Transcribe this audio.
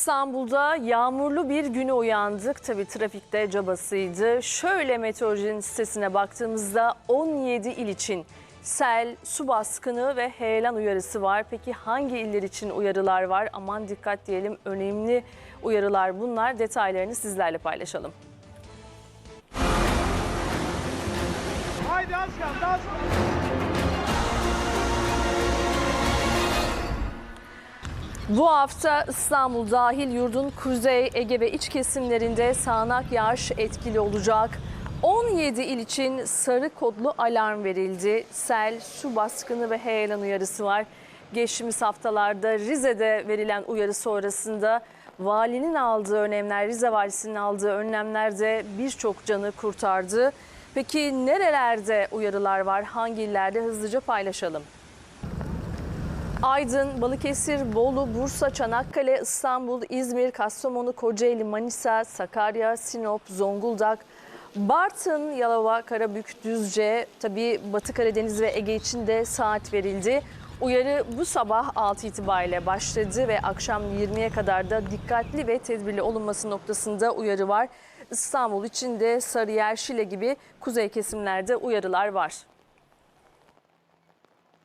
İstanbul'da yağmurlu bir güne uyandık. Tabii trafikte cabasıydı. Şöyle meteorolojinin sitesine baktığımızda 17 il için sel, su baskını ve heyelan uyarısı var. Peki hangi iller için uyarılar var? Aman dikkat diyelim önemli uyarılar bunlar. Detaylarını sizlerle paylaşalım. Haydi az kaldı az kaldı. Bu hafta İstanbul dahil yurdun kuzey, Ege ve iç kesimlerinde sağanak yağış etkili olacak. 17 il için sarı kodlu alarm verildi. Sel, su baskını ve heyelan uyarısı var. Geçtiğimiz haftalarda Rize'de verilen uyarı sonrasında valinin aldığı önlemler, Rize valisinin aldığı önlemler de birçok canı kurtardı. Peki nerelerde uyarılar var? Hangi illerde hızlıca paylaşalım. Aydın, Balıkesir, Bolu, Bursa, Çanakkale, İstanbul, İzmir, Kastamonu, Kocaeli, Manisa, Sakarya, Sinop, Zonguldak, Bartın, Yalova, Karabük, Düzce, tabii Batı Karadeniz ve Ege için de saat verildi. Uyarı bu sabah 6 itibariyle başladı ve akşam 20'ye kadar da dikkatli ve tedbirli olunması noktasında uyarı var. İstanbul için de Sarıyer, Şile gibi kuzey kesimlerde uyarılar var.